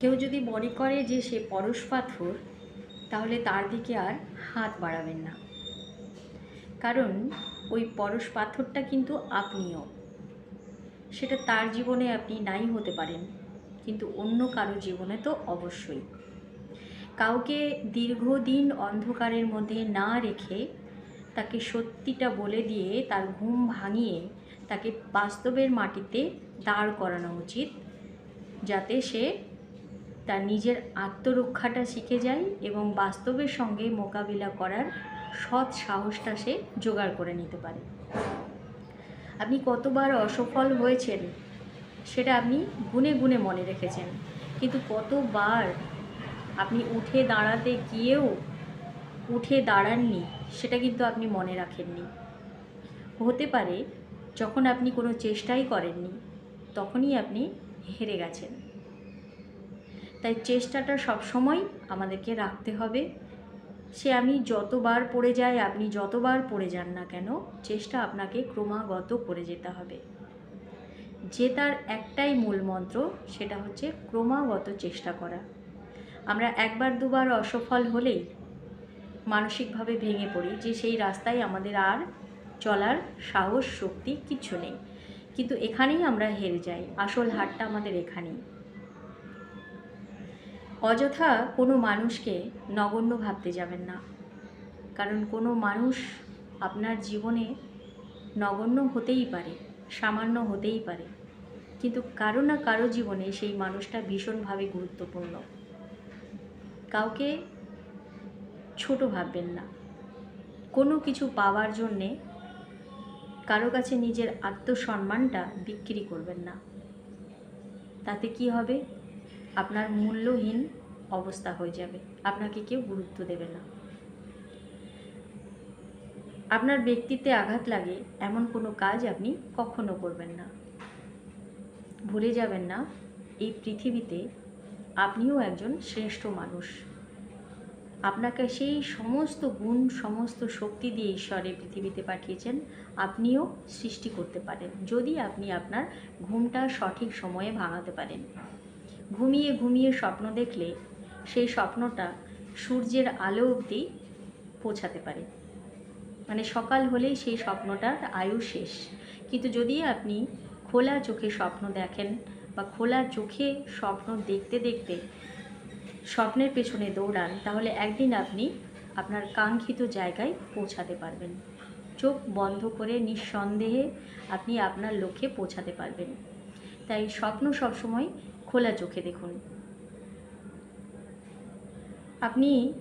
কেউ যদি মনে করে যে সে পরশ পাথর, তাহলে তার দিকে আর হাত বাড়াবেন না। কারণ ওই পরশ পাথরটা কিন্তু আপনিও। সেটা তার জীবনে আপনি নাই হতে পারেন, কিন্তু অন্য কারও জীবনে তো অবশ্যই। কাউকে দীর্ঘদিন অন্ধকারের মধ্যে না রেখে তাকে সত্যিটা বলে দিয়ে তার ঘুম ভাঙিয়ে তাকে বাস্তবের মাটিতে দাঁড় করানো উচিত, যাতে সে তার নিজের আত্মরক্ষাটা শিখে যায় এবং বাস্তবের সঙ্গে মোকাবিলা করার সৎ সাহসটা সে জোগাড় করে নিতে পারে। আপনি কতবার অসফল হয়েছেন সেটা আপনি গুনে গুনে মনে রেখেছেন। কিন্তু কতবার আপনি উঠে দাঁড়াতে গিয়েও উঠে দাঁড়াননি সেটা কিন্তু আপনি মনে রাখেননি। হতে পারে যখন আপনি কোনো চেষ্টাই করেননি, তখনই আপনি হেরে গেছেন। তাই চেষ্টাটা সবসময় আমাদেরকে রাখতে হবে। সে আমি যতবার পড়ে যাই, আপনি যতবার পড়ে যান না কেন, চেষ্টা আপনাকে ক্রমাগত করে যেতে হবে। জেতার একটাই মূল মন্ত্র, সেটা হচ্ছে ক্রমাগত চেষ্টা করা। আমরা একবার দুবার অসফল হলেই মানসিকভাবে ভেঙে পড়ি যে সেই রাস্তায় আমাদের আর চলার সাহস, শক্তি কিচ্ছু নেই। কিন্তু এখানেই আমরা হেরে যাই, আসল হারটা আমাদের এখানেই। অযথা কোনো মানুষকে নগণ্য ভাবতে যাবেন না। কারণ কোনো মানুষ আপনার জীবনে নগণ্য হতেই পারে, সামান্য হতেই পারে। কিন্তু কারও না কারও জীবনে সেই মানুষটা ভীষণভাবে গুরুত্বপূর্ণ। কাউকে ছোট ভাববেন না। কোনো কিছু পাওয়ার জন্যে কারও কাছে নিজের আত্মসম্মানটা বিক্রি করবেন না। তাতে কি হবে? আপনার মূল্যহীন অবস্থা হয়ে যাবে। আপনাকে কেউ গুরুত্ব দেবে না। আপনার ব্যক্তিত্বে আঘাত লাগে এমন কোনো কাজ আপনি কখনো করবেন না। ভুলে যাবেন না, এই পৃথিবীতে আপনিও একজন শ্রেষ্ঠ মানুষ। আপনাকে সেই সমস্ত গুণ, সমস্ত শক্তি দিয়ে ঈশ্বরে পৃথিবীতে পাঠিয়েছেন, আপনিও সৃষ্টি করতে পারেন, যদি আপনি আপনার ঘুমটা সঠিক সময়ে ভাঙাতে পারেন। ঘুমিয়ে ঘুমিয়ে স্বপ্ন দেখলে সেই স্বপ্নটা সূর্যের আলো অবধি পৌঁছাতে পারে। মানে সকাল হলেই সেই স্বপ্নটার আয়ু শেষ। কিন্তু যদি আপনি খোলা চোখে স্বপ্ন দেখেন বা খোলা চোখে স্বপ্ন দেখতে দেখতে স্বপ্নের পেছনে দৌড়ান, তাহলে একদিন আপনি আপনার কাঙ্ক্ষিত জায়গায় পৌঁছাতে পারবেন। চোখ বন্ধ করে নিঃসন্দেহে আপনি আপনার লক্ষ্যে পৌঁছাতে পারবেন। তাই স্বপ্ন সবসময় খোলা চোখে দেখুন। আপনি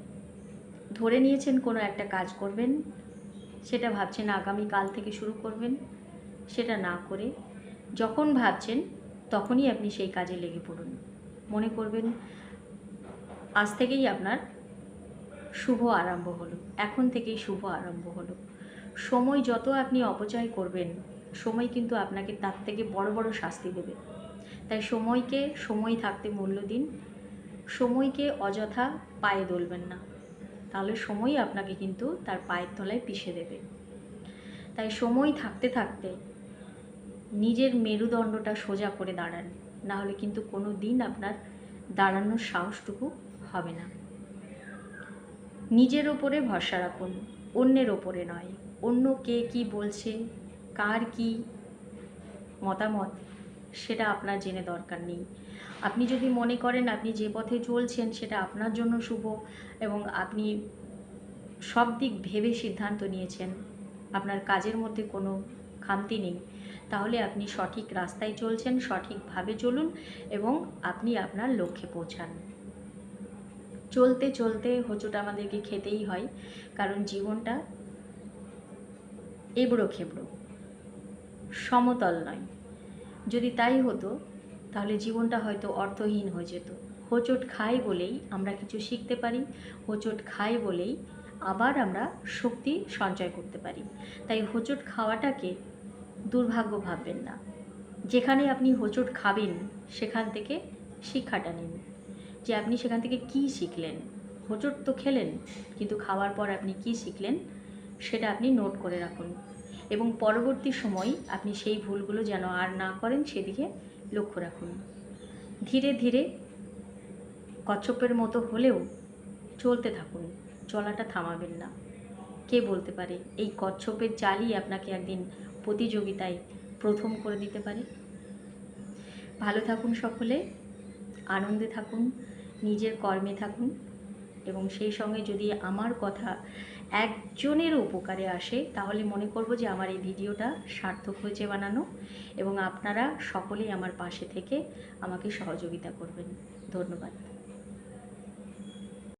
ধরে নিয়েছেন কোনো একটা কাজ করবেন, সেটা ভাবছেন আগামী কাল থেকে শুরু করবেন, সেটা না করে যখন ভাবছেন তখনই আপনি সেই কাজে লেগে পড়ুন। মনে করবেন, আজ থেকেই আপনার শুভ আরম্ভ হলো, এখন থেকেই শুভ আরম্ভ হলো। সময় যত আপনি অপচয় করবেন সময় কিন্তু আপনাকে তার থেকে বড় বড় শাস্তি দেবে। তাই সময়কে সময় থাকতে মূল্য দিন, সময়কে অযথা পায়ে দলবেন না। তাহলে সময় আপনাকে কিন্তু তার পায়ের তলায় পিষে দেবে। তাই সময় থাকতে থাকতে নিজের মেরুদণ্ডটা সোজা করে দাঁড়ান। না হলে কিন্তু কোনো দিন আপনার দাঁড়ানোর সাহসটুকু হবে না। নিজের ওপরে ভরসা রাখুন, অন্যের ওপরে নয়। অন্য কে কি বলছে কার কি মতামত, সেটা আপনার জেনে দরকার নেই। আপনি যদি মনে করেন আপনি যে পথে চলছেন সেটা আপনার জন্য শুভ এবং আপনি সব দিক ভেবে সিদ্ধান্ত নিয়েছেন, আপনার কাজের মধ্যে কোনো খামতি নেই, তাহলে আপনি সঠিক রাস্তায় চলছেন, সঠিকভাবে চলুন এবং আপনি আপনার লক্ষ্যে পৌঁছান। চলতে চলতে হোঁচট আমাদেরকে খেতেই হয়, কারণ জীবনটা এবড়ো খেবড়ো সমতল নয়। যদি তাই হতো, তাহলে জীবনটা হয়তো অর্থহীন হয়ে যেত। হোঁচট খাই বলেই আমরা কিছু শিখতে পারি, হোঁচট খাই বলেই আবার আমরা শক্তি সঞ্চয় করতে পারি। তাই হোঁচট খাওয়াটাকে দুর্ভাগ্য ভাববেন না। যেখানে আপনি হোঁচট খাবেন, সেখান থেকে শিক্ষাটা নিন। যে আপনি সেখান থেকে কি শিখলেন? হোঁচট তো খেলেন, কিন্তু খাওয়ার পর আপনি কি শিখলেন, সেটা আপনি নোট করে রাখুন। এবং পরবর্তী সময় আপনি সেই ভুলগুলো যেন আর না করেন সেদিকে লক্ষ্য রাখুন। ধীরে ধীরে কচ্ছপের মতো হলেও চলতে থাকুন, চলাটা থামাবেন না। কে বলতে পারে, এই কচ্ছপের চালই আপনাকে একদিন প্রতিযোগিতায় প্রথম করে দিতে পারে? ভালো থাকুন সকলে, আনন্দে থাকুন, নিজের কর্মে থাকুন এবং সেই সঙ্গে যদি আমার কথা একজনের উপকারে আসে, তাহলে মনে করব যে আমার এই ভিডিওটা সার্থক হয়েছে বানানো এবং আপনারা সকলেই আমার পাশে থেকে আমাকে সহযোগিতা করবেন। ধন্যবাদ।